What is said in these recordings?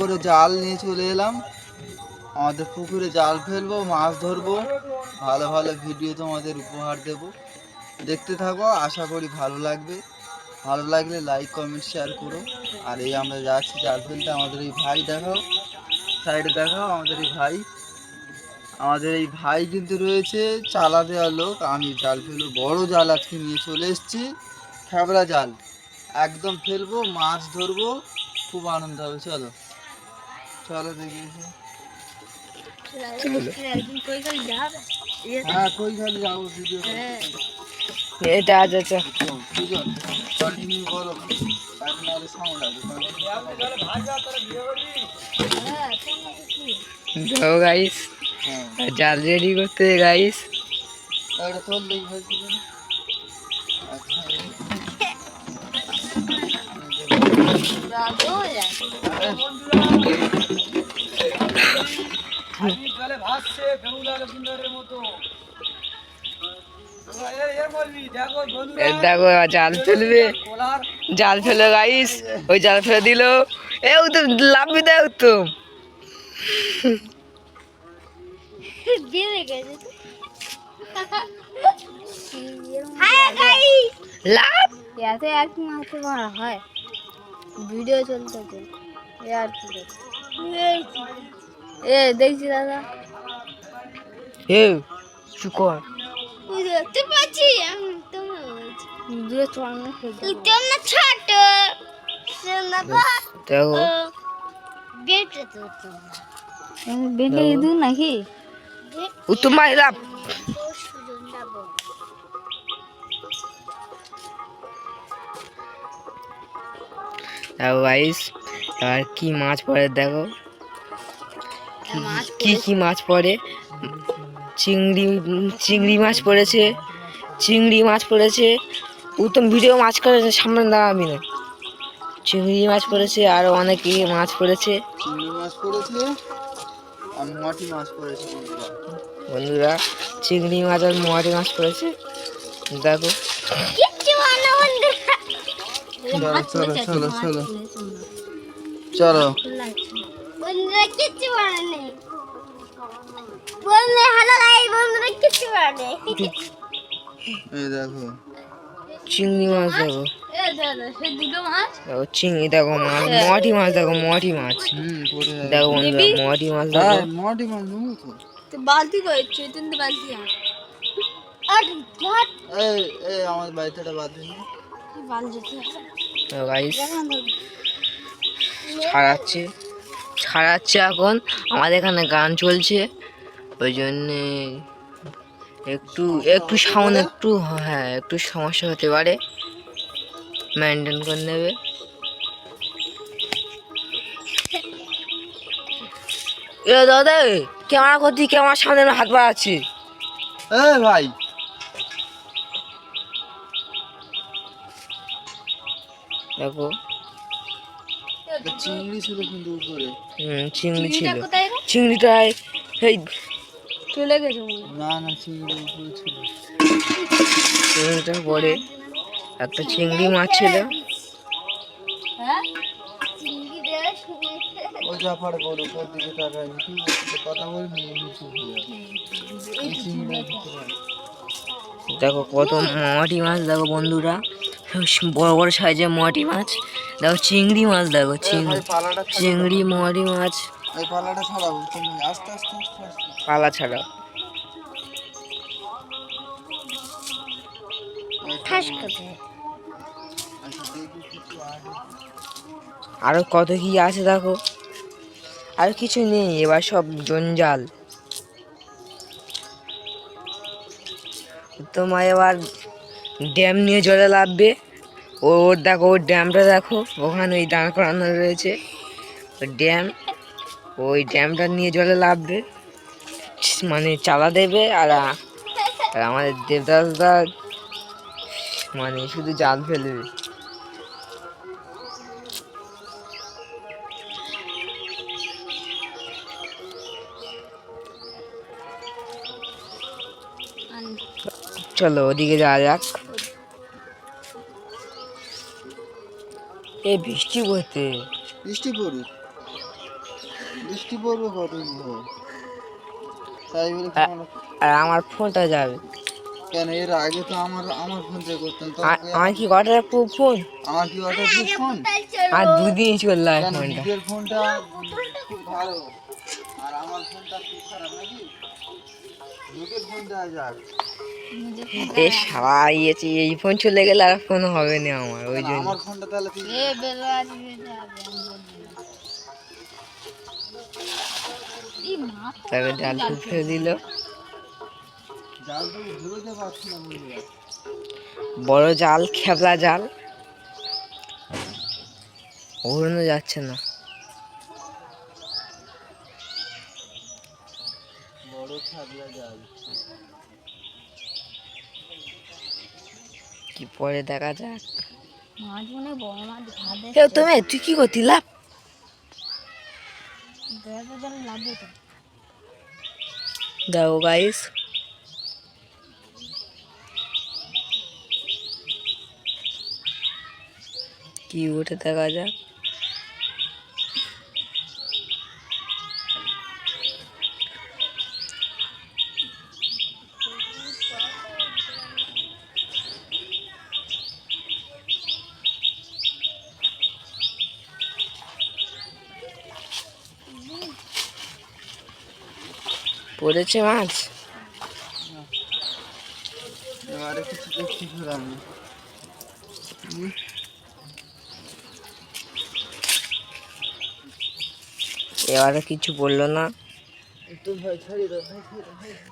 করে জাল নিয়ে চলে এলাম। আমাদের পুকুরে জাল ফেলব, মাছ ধরবো। ভালো ভালো ভিডিও তোমাদের উপহার দেব। দেখতে থাকো, আশা করি ভালো লাগবে। ভালো লাগলে লাইক কমেন্ট শেয়ার করো। আর এই আমরা যাচ্ছি জাল ফেলতে। আমাদের এই ভাই দেখাও। সাইডে দেখাও আমাদের এই ভাই। আমাদের এই ভাই কিন্তু রয়েছে চালা দেওয়া লোক। আমি জাল ফেলব। বড় জাল আজকে নিয়ে চলে এসেছি। খেবড়া জাল। একদম ফেলব, মাছ ধরবো। খুব আনন্দ হবে, চলো। চলো দেখি। হ্যাঁ এটা আজ আছে। গাইস জাল রেডি করতে গাইস এটা তোর লেগে দেখো জাল ফেলবে। জাল ফেলো গাইস ওই জাল ফেলে দিল। এ উত্তম লাভবি দেয় উত্তম লাভ এত এক মারা হয়। ভিডিও চলতেছে এ আর কি এ দেখছি দাদা। এ শুকর দেখতে পাচ্ছি আমি তোমার দূরে চড়ানো তোমরা ছোট দেখো। বেটে তো বেটে ইঁদুর নাকি? উত্তম ভাই দেখো গাইস আর কি মাছ পড়ে দেখো। কি কি মাছ পড়ে? চিংড়ি চিংড়ি মাছ পড়েছে। চিংড়ি মাছ পড়েছে। উত্তম ভিডিও মাছ করেছে সামনে দাঁড়াবি না। চিংড়ি মাছ পড়েছে আর অনেক ইয়ে মাছ পড়েছে। মাছ পড়েছে মাছ পড়েছে। বন্ধুরা। চিংড়ি মাছ আর মোয়ারি মাছ পড়েছে। দেখো। চলো চলো চলো চলো চলো বন্ধুরা কিচ্ছু বানা নেই বন্ধুরা হ্যালো গাইস বন্ধুরা কিচ্ছু বানা এই দেখো চিংড়ি মাছ দেখো দেখো চিংড়ি দেখো মাছ মোয়াটি মাছ দেখো মোয়াটি মাছ হুম দেখো বন্ধুরা মোয়াটি মাছ দেখো মাটি মাছ নেব তো তো বালতি কই চৈতন্য বালতি আর আর এই এই আমার বাড়িতে বাদ দিন গাইস ছাড়াচ্ছে ছাড়াচ্ছে এখন। আমাদের এখানে গান চলছে। ওই জন্যে একটু একটু সাউন্ড একটু হ্যাঁ একটু সমস্যা হতে পারে। মেনটেন করে নেবে। এ দাদা ক্যামেরা করছি ক্যামেরার সামনে হাত বাড়াচ্ছি। এই ভাই দেখো। একটা চিংড়ি ছিল কিন্তু উপরে। হুম চিংড়ি ছিল। কোথায় চিংড়িটায় এই চলে গেছে না না চিংড়ি উপরে ছিল। চিংড়িটার পরে একটা চিংড়ি মাছ ছিল। হ্যাঁ? দিকে তাকায় কথা বলে নিচু দেখো কত মাটি মাছ দেখো বন্ধুরা। বড় বড় সাইজের মাটি মাছ। দেখো চিংড়ি মাছ দেখো চিংড়ি। চিংড়ি মাটি মাছ। এই পালাটা ছাড়াবো তুমি আস্তে আস্তে আস্তে আস্তে। পালা ছাড়া ঠাস করতে দেখি কিছু আগে আরও কত কি আছে দেখো। আর কিছু নেই এবার সব জঞ্জাল। তোমার এবার ড্যাম নিয়ে জলে লাভবে ও ওর দেখো ওর ড্যামটা দেখো ওখানে ওই দাঁড় করানো রয়েছে। ওই ড্যাম ওই ড্যামটা নিয়ে জলে লাভবে মানে চালা দেবে আর আর আমাদের দেবদাসদা মানে শুধু জাল ফেলবে। চলো ওদিকে যাওয়া যাক। এ বৃষ্টি পড়তে বৃষ্টি পড়ুক। বৃষ্টি পড়বে কতদিন ধরে তাই বলে কি আ- আমরা- আর আমার ফোনটা যাবে। কেন? এর আগে তো আমার আমার ফোন থেকে করতাম আমার কি কটার ফোন? আমার কি ওটা কি ফোন? আর দুদিনই চলল ফোনটা। ফোনটা খুব ভালো। আর আমার ফোনটা খুব খারাপ নাকি? এ এই ফোন চলে গেলে আর ফোন হবে না আমার ওই জন্য আমার ফোনটা তাহলে এ বেলো জাল ফুল দিল। বড় জাল খেবলা জাল। ওড়ানো যাচ্ছে না বড় খাবলা জাল কি পরে দেখা যাক। মাছ মনে বড় মাছ ভাবে এ তুমি তুই কি করতি লাভ দেখো গাইস কি উঠে দেখা যাক। পড়েছে মাছ? এবারে কিছু দেখছি আমি। এবারে কিছু বলল না।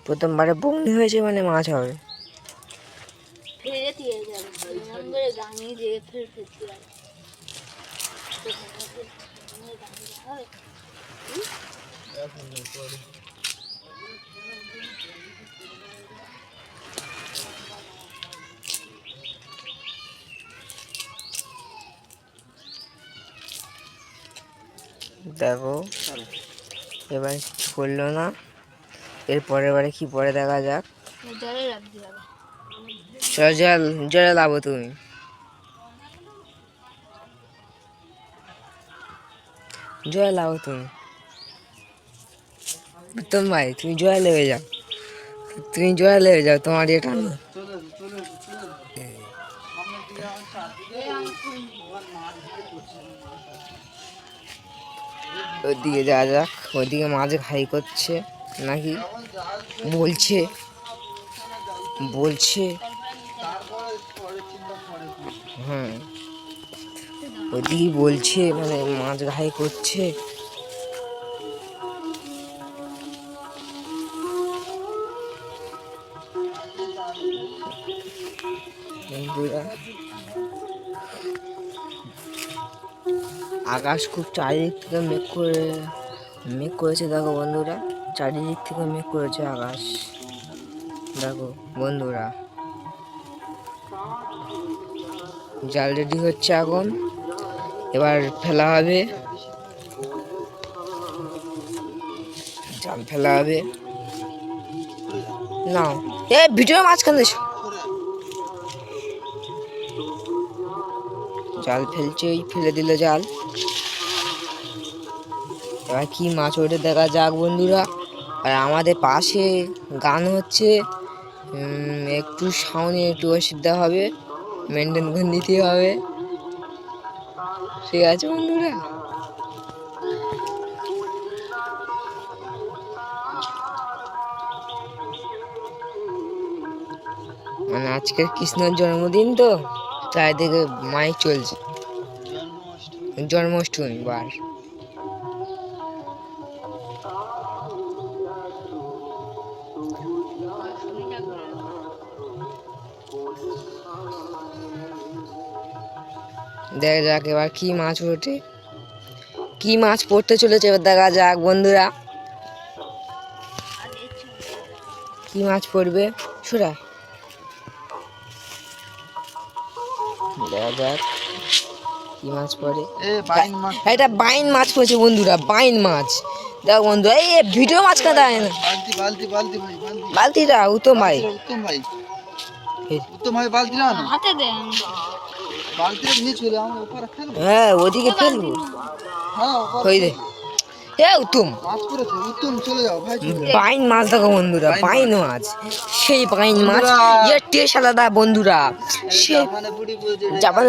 প্রথমবারে বমি হয়েছে মানে মাছ হবে। দেখো, এবার করল না। এর পরের বারে কি পরে দেখা যাক। জলে জল লাভো তুমি। জয় লাভো তুমি। উত্তম ভাই, তুমি জয় লেগে যাও। তুমি জয় লেগে যাও, তোমার এটা না। আছে। ওইদিকে যাওয়া যাক, ওইদিকে মাছ ঘাই করছে, নাকি? বলছে বলছে। হ্যাঁ ওইদিকে বলছে মানে মাছ ঘাই করছে। আকাশ খুব চারিদিক থেকে মেঘ করে, মেঘ করেছে, দেখো বন্ধুরা। চারিদিক থেকে মেঘ করেছে আকাশ। দেখো বন্ধুরা। জাল রেডি হচ্ছে এখন। এবার ফেলা হবে। জাল ফেলা হবে। না এ ভিডিও মাঝখানে জাল ফেলছে, ওই ফেলে দিল জাল। এবার কি মাছ ওঠে দেখা যাক বন্ধুরা। আর আমাদের পাশে গান হচ্ছে। একটু সাউন্ডে একটু অসুবিধা হবে। মেনটেন করে নিতে হবে। ঠিক আছে বন্ধুরা। মানে আজকে কৃষ্ণের জন্মদিন তো চারিদিকে মাইক চলছে। জন্মাষ্টমী বার। দেখা যাক এবার কি মাছ ওঠে? কি মাছ পড়তে চলেছে? এবার দেখা যাক বন্ধুরা। কি মাছ পড়বে? সুরা দেখা যাক কি মাছ পড়ে। বাইন মাছ এটা বাইন মাছ পড়েছে বন্ধুরা বাইন মাছ। দেখো বন্ধু এই ভিডিও মাছ কাঁদা হয় না। বালতি বালতি বালতি বালতি। বালতিটা উত্তম ভাই। উত্তম ভাই। উত্তম ভাই বালতি না। হাতে দে। হ্যাঁ ওদিকে ফেলব। হ্যাঁ ওই দে। এ উত্তম মাছ দেখো বন্ধুরা বাইন মাছ। সেই বাইন মাছ বন্ধুরা। এর টেস্ট আলাদা বন্ধুরা। সে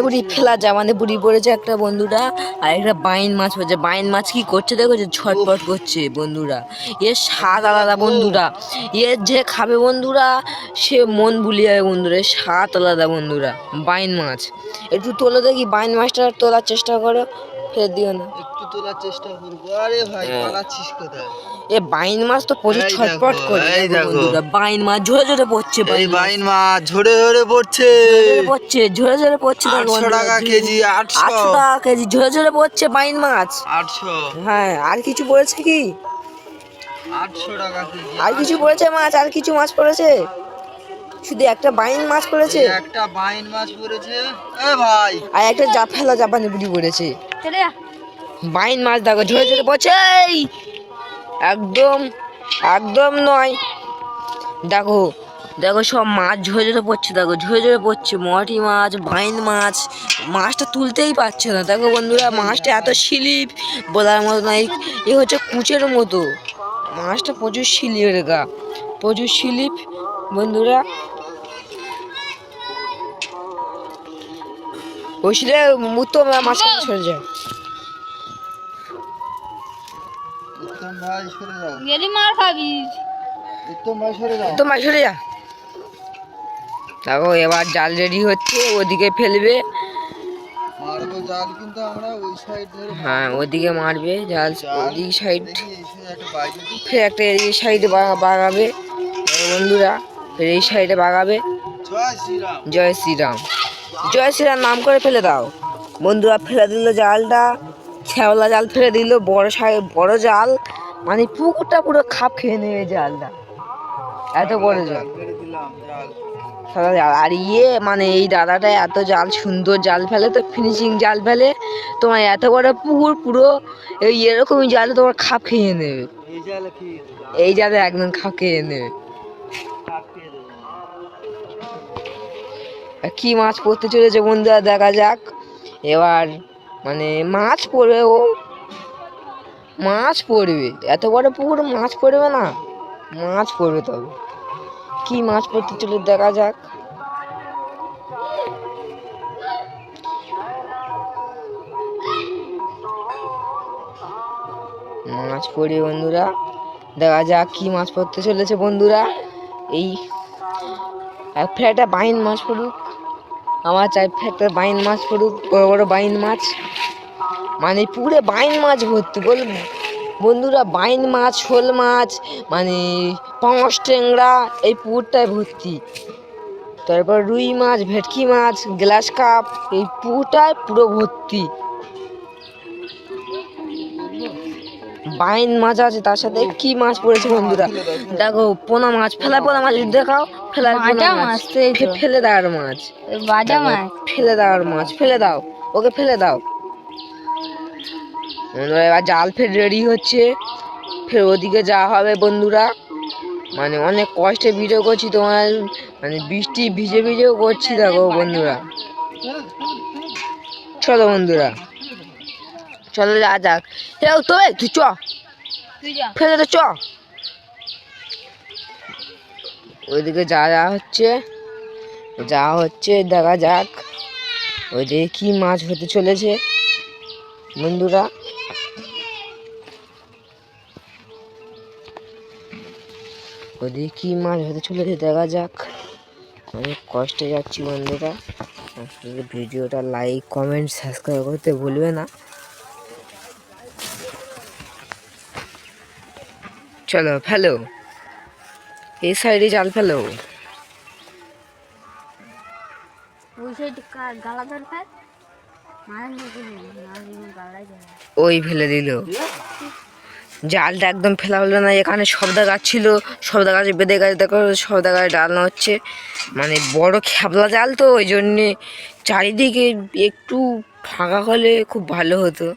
বুড়ি ফেলা বুড়ি পড়েছে একটা বন্ধুরা আর একটা বাইন মাছ পড়েছে বাইন মাছ কি করছে দেখো যে ছটপট করছে বন্ধুরা। এর স্বাদ আলাদা বন্ধুরা। এর যে খাবে বন্ধুরা সে মন ভুলিয়ে যাবে বন্ধুরা। এর স্বাদ আলাদা বন্ধুরা বাইন মাছ। একটু তোলো দেখি বাইন মাছটা তোলার চেষ্টা করো ফের দিও না। তোলার চেষ্টা করব। আরে ভাই পালাচ্ছিস কোথায়? এ বাইন মাছ তো প্রচুর ছটপট করে। এই দেখো। বাইন মাছ ঝরে ঝরে পড়ছে এই বাইন মাছ। ঝরে ঝরে পড়ছে। পড়ছে ঝরে ঝরে পড়ছে আটশো টাকা কেজি আটশো। টাকা কেজি ঝরে ঝরে পড়ছে বাইন মাছ। আটশো। হ্যাঁ আর কিছু পড়েছে কি? আটশো টাকা কেজি। আর কিছু পড়েছে মাছ? আর কিছু মাছ পড়েছে? শুধু একটা বাইন মাছ পড়েছে? একটা বাইন মাছ পড়েছে। এ ভাই। আর একটা জাফেলা জাপানি বুড়ি পড়েছে। চলে যা। বাইন মাছ দেখো ঝরে ঝরে পড়ছে এই! একদম একদম নয়। দেখো দেখো সব মাছ ঝরে ঝরে পড়ছে দেখো ঝরে ঝরে পড়ছে মটি মাছ বাইন মাছ মাছটা তুলতেই পারছে না। দেখো বন্ধুরা মাছটা এত স্লিপ বলার মতো নাই এ হচ্ছে কুচের মতো। মাছটা প্রচুর স্লিপের গা প্রচুর স্লিপ বন্ধুরা। বসলে মুতো মাছ সরে যায় উত্তম ভাই সরে যাও। গেলি মার খাবি উত্তম ভাই সরে যাও। তো মাছ সরে যা। দেখো এবার জাল রেডি হচ্ছে ওদিকে ফেলবে। মারবো জাল কিন্তু আমরা ওই সাইড ধরে হ্যাঁ ওদিকে মারবে জাল। ওদিক সাইড। ফের একটা এই সাইডে বাগাবে। বন্ধুরা ফের এই সাইডে বাগাবে। জয় শ্রীরাম। জয় শ্রীরাম। জয় শ্রীরাম নাম করে ফেলে দাও। বন্ধুরা ফেলে দিল জালটা। খেওলা জাল ফেলে দিল, বড় সাই, বড় জাল। মানে পুকুরটা পুরো খাপ খেয়ে নেবে জালটা। এত বড় জাল। জাল আর ইয়ে মানে এই দাদাটা এত জাল, সুন্দর জাল ফেলে তো ফিনিশিং জাল ফেলে। তোমার এত বড় পুকুর, পুরো এই এরকমই জাল, তোমার খাপ খেয়ে নেবে। এই জালে একদম খাপ খেয়ে নেবে। কি মাছ পড়তে চলেছে বন্ধুরা, দেখা যাক। এবার মানে মাছ পড়বে ও। মাছ পড়বে। এত বড় পুকুর, মাছ পড়বে না। মাছ পড়বে তবে। কি মাছ পড়তে চলে দেখা যাক। মাছ পড়বে বন্ধুরা। দেখা যাক কি মাছ পড়তে চলেছে বন্ধুরা। এই, এক ফেটা বাইন মাছ পড়ুক। আমার চাই একটা বাইন মাছ পড়ুক বড় বড় বাইন মাছ। মানে পুরে বাইন মাছ ভর্তি বল বন্ধুরা, বাইন মাছ, শোল মাছ মানে পাঁচ ট্যাংরা, এই পুকুরটায় ভর্তি। তারপর রুই মাছ, ভেটকি মাছ, গ্লাস কাপ, এই পুকুরটায় পুরো ভর্তি। বাইন মাছ আছে তার সাথে কি মাছ পড়েছে বন্ধুরা? দেখো পোনা মাছ ফেলা পোনা মাছ দেখাও ফেলার পোনা মাছ। ফেলে দেওয়ার মাছ। বাজা মাছ। ফেলে দেওয়ার মাছ ফেলে দাও ওকে ফেলে দাও। বন্ধুরা এবার জাল ফের রেডি হচ্ছে। ফের ওদিকে যাওয়া হবে বন্ধুরা। মানে অনেক কষ্টে ভিডিও করছি তোমার মানে বৃষ্টি ভিজে ভিজেও করছি দেখো বন্ধুরা। চলো বন্ধুরা। চলো যা যাক এও তো তুই চ। তুই ফেলে তো চ। ওইদিকে যা যা হচ্ছে। যা হচ্ছে দেখা যাক। ওইদিকে কি মাছ হতে চলেছে বন্ধুরা। ওইদিকে কি মাছ হতে চলেছে দেখা যাক। অনেক কষ্টে যাচ্ছি বন্ধুরা। ভিডিওটা লাইক কমেন্ট সাবস্ক্রাইব করতে ভুলবে না। চলো ফেলো। এই সাইডে জাল ফেলো। ওই ফেলে। দিল। জালটা একদম ফেলা হলো না এখানে সবদা গাছ ছিল সবদা গাছে বেঁধে গাছ দেখো সবদা গাছ ডালনা হচ্ছে। মানে বড় খ্যাবলা জাল তো ওই জন্যে চারিদিকে একটু ফাঁকা হলে খুব ভালো হতো।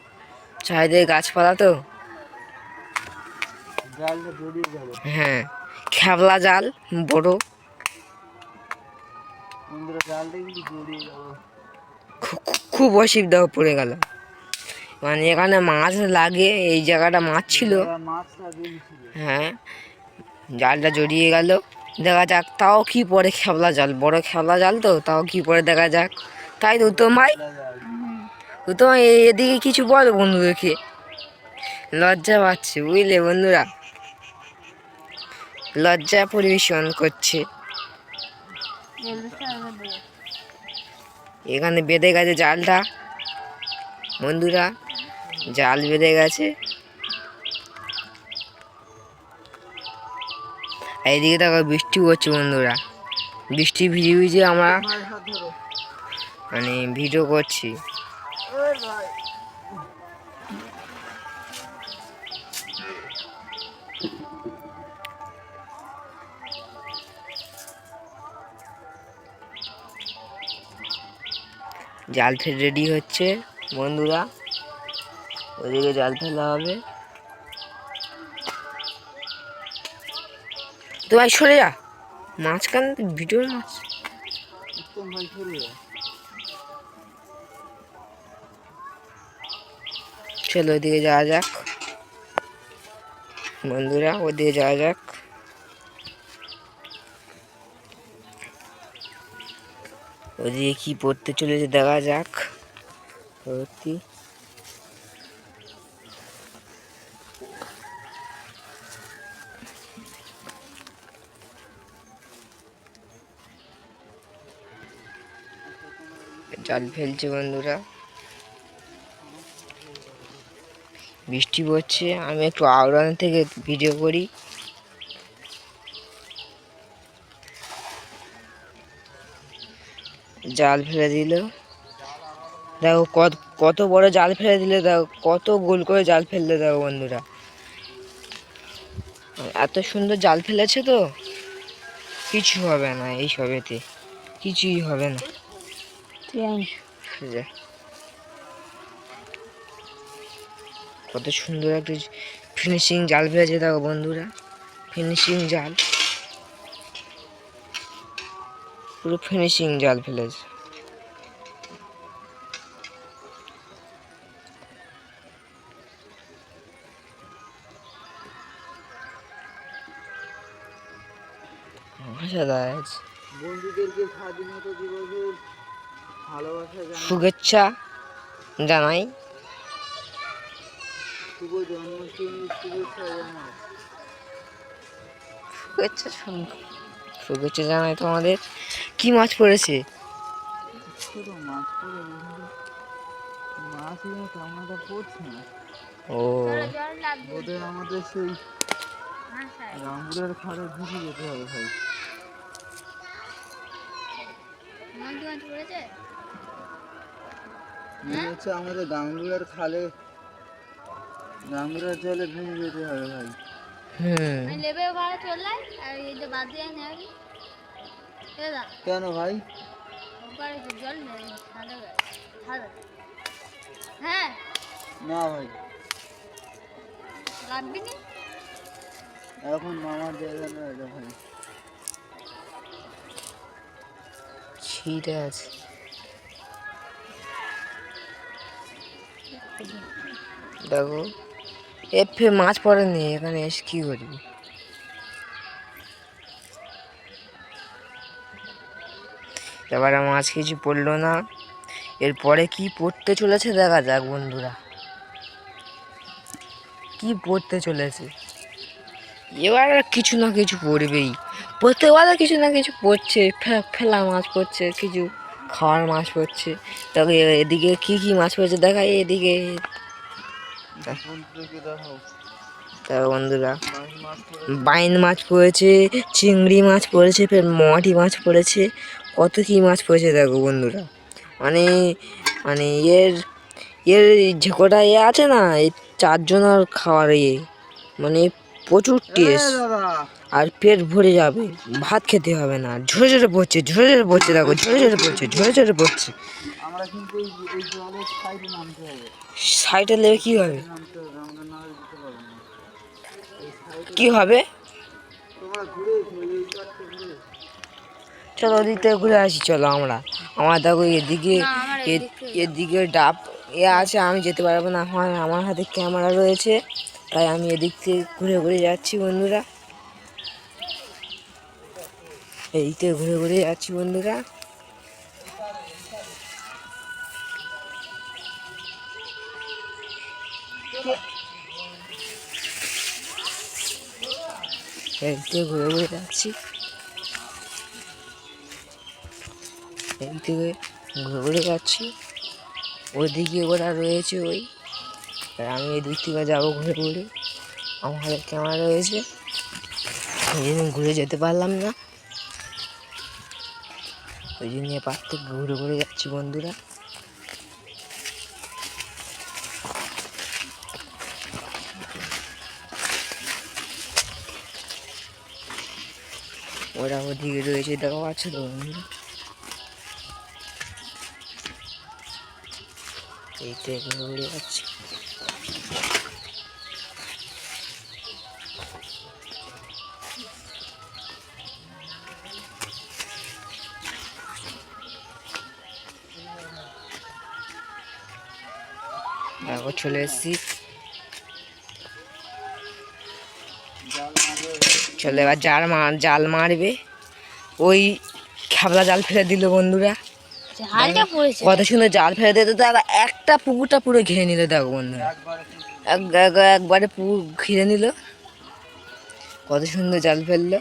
চারিদিকে গাছপালা তো। হ্যাঁ খ্যাবলা জাল বড়। খুব অসুবিধা পড়ে গেল। মানে এখানে মাছ লাগে এই জায়গাটা মাছ ছিল। হ্যাঁ জালটা জড়িয়ে গেল। দেখা যাক তাও কি পরে খেবলা জাল। বড় খেবলা জাল তো তাও কি পরে দেখা যাক। তাই তো ভাই। ভাই, এদিকে কিছু বল বন্ধুদেরকে। লজ্জা পাচ্ছে বুঝলে বন্ধুরা। লজ্জা পরিবেশন করছে। এখানে বেঁধে গেছে জালটা। বন্ধুরা, জাল বেঁধে গেছে। এইদিকে দেখো বৃষ্টি হচ্ছে বন্ধুরা। বৃষ্টি ভিজে ভিজে আমরা মানে ভিডিও করছি। জাল ফেল রেডি হচ্ছে, বন্ধুরা। ওদিকে জাল ফেলা হবে। তো ভাই, সরে যা। মাঝখান ভিডিও মাছ। চলো ওদিকে যাওয়া যাক। বন্ধুরা, ওদিকে যাওয়া যাক। ওদিকে কি পড়তে চলেছে দেখা যাক। সত্যি জাল ফেলছে বন্ধুরা। বৃষ্টি পড়ছে, আমি একটু আওড়ান থেকে ভিডিও করি। জাল ফেলে দিল। দেখো কত কত বড় জাল ফেলে দিলে, দেখো কত গোল করে জাল ফেললে, দেখো বন্ধুরা। এত সুন্দর জাল ফেলেছে তো, কিছু হবে না এই সবেতে, কিছুই হবে না। কত সুন্দর একটা ফিনিশিং জাল ফেলেছে, দেখো বন্ধুরা। ফিনিশিং জাল। পুরো ফিনিশিং জাল ফেলেছে। শুভেচ্ছা জানাই। শুভেচ্ছা শুভেচ্ছা জানাই তোমাদের। কি মাছ পড়েছে? ছোট মাছ পড়ে মাছ এনে পড়ছে না ও। ওদের আমাদের সেই হ্যাঁ। স্যার রামপুরের খাড়ে ঘুষে যেতে হবে ভাই মাছ মাছ পড়েছে হচ্ছে আমাদের খালে গাঙ্গুলার জলে ভেঙে যেতে হবে ভাই হুম আমি লেবে ভাড়া চললাই আর এই যে বাদ দিয়ে কেন? ভাই? হয়ে? না ভাই। এখন মামার জায়গা না এটা ভাই। ছিটে আছে। দেখো এফে মাছ পড়েনি এখানে এসে কি করবি? এবারে মাছ কিছু পড়ল না। এরপরে কি পড়তে চলেছে দেখা যাক বন্ধুরা। কি পড়তে চলেছে? এবার কিছু না কিছু পড়বেই। প্রত্যেকবার কিছু না কিছু পড়ছে ফেলা মাছ পড়ছে, কিছু খাওয়ার মাছ পড়ছে। তবে এদিকে কি কি মাছ পড়ছে দেখা, এদিকে বন্ধুদেরকে দেখো বন্ধুরা বাইন মাছ পড়েছে চিংড়ি মাছ পড়েছে ফের মাটি মাছ পড়েছে কত কি মাছ পড়েছে দেখো বন্ধুরা। মানে মানে এর এর যে কটা এ আছে না এই চারজনের খাওয়ার ইয়ে মানে প্রচুর টেস্ট আর পেট ভরে যাবে ভাত খেতে হবে না ঝরে ঝরে পড়ছে ঝরে ঝরে পড়ছে দেখো ঝরে ঝরে পড়ছে ঝরে ঝরে পড়ছে। সাইডে লেবে কি হবে নামতে হবে আমরা না হলে যেতে পারব না এই সাইডে কি হবে? চলো ওদিক থেকে ঘুরে আসি চলো আমরা। আমার দেখো এদিকে এ- এদিকে ডাব এ আছে আমি যেতে পারব না। আমার আমার হাতে ক্যামেরা রয়েছে তাই আমি এদিক থেকে ঘুরে ঘুরে যাচ্ছি বন্ধুরা। এইতে ঘুরে ঘুরে যাচ্ছি বন্ধুরা। এইতে ঘুরে ঘুরে যাচ্ছি। এই থেকে ঘুরে ঘুরে যাচ্ছি, ওদিকে ওরা রয়েছে ওই। আর আমি এদিক থেকে যাব ঘুরে ঘুরে। আমার ক্যামেরা রয়েছে। ওই জন্য ঘুরে যেতে পারলাম না। ওই জন্য পার ঘুরে ঘুরে যাচ্ছি বন্ধুরা। ওরা ওদিকে রয়েছে দেখো আছে তো বন্ধুরা এইটা ঘুরে ঘুরে চলে এসেছি। চলে এবার জাল মার জাল মারবে। ওই খেবলা জাল ফেলে দিল বন্ধুরা। কত সুন্দর জাল ফেলে দিতে তো একটা পুকুরটা পুরো ঘিরে নিল দেখো বন্ধুরা। এক- এক- একবারে পুকুর ঘিরে নিল। কত সুন্দর জাল ফেলল।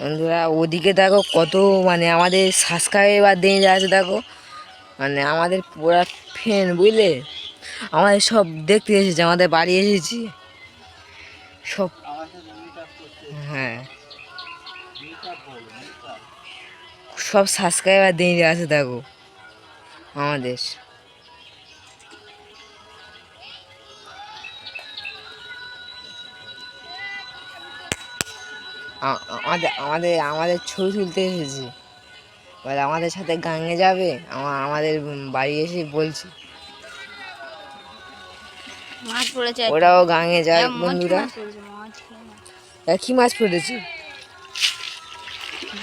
বন্ধুরা ওদিকে দেখো কত মানে আমাদের সাবস্ক্রাইবার দিয়ে আছে দেখো। মানে আমাদের পুরা ফ্যান বুঝলে? আমাদের সব দেখতে এসেছে আমাদের বাড়ি এসেছি। সব হ্যাঁ। সব সাবস্ক্রাইবার দিয়ে আছে দেখো আমাদের। আমাদের আমাদের আমাদের ছবি তুলতে এসেছি। এবার আমাদের সাথে গাঙে যাবে আমা- আমাদের বাড়ি এসে বলছি। মাছ পড়েছে ওরাও গাঙে যায় হ্যাঁ, বন্ধুরা। মাছ একই মাছ পড়েছে?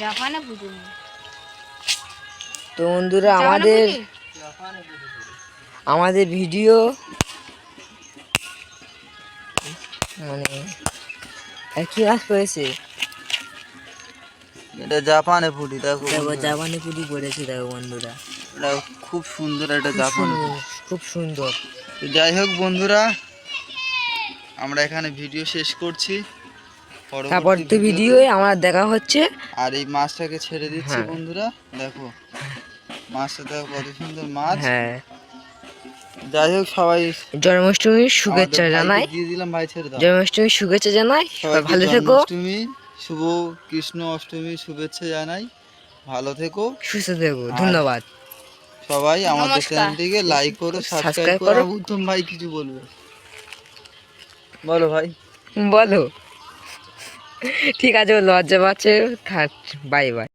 জাপানে পুজো তো বন্ধুরা আমাদের আমাদের ভিডিও মানে একই মাছ পড়েছে? এটা জাপানে ফুটি দেখো। জাপানি পড়েছে দেখো বন্ধুরা। এটা খুব সুন্দর একটা জাপানে খুব সুন্দর। তো যাই হোক বন্ধুরা আমরা এখানে ভিডিও শেষ করছি। পরবর্তী ভিডিওয়ে আমার দেখা হচ্ছে। আর এই মাছটাকে ছেড়ে দিচ্ছি হ্যাঁ। বন্ধুরা দেখো। মাছটা দেখো কত সুন্দর মাছ। হ্যাঁ। যাই হোক সবাই জন্মাষ্টমীর শুভেচ্ছা জানাই। দিয়ে দিলাম ভাই ছেড়ে দাও। জন্মাষ্টমীর শুভেচ্ছা জানাই। সবাই ভালো থেকো। শুভ কৃষ্ণ অষ্টমী শুভেচ্ছা জানাই। ভালো থেকো। সুস্থ থেকো। ধন্যবাদ। সবাই আমাদের। চ্যানেলটিকে লাইক করো সাবস্ক্রাইব করো। উত্তম ভাই কিছু বলবে? বলো ভাই। বলো। ঠিক আছে ও লজ্জা পাচ্ছে। Bye bye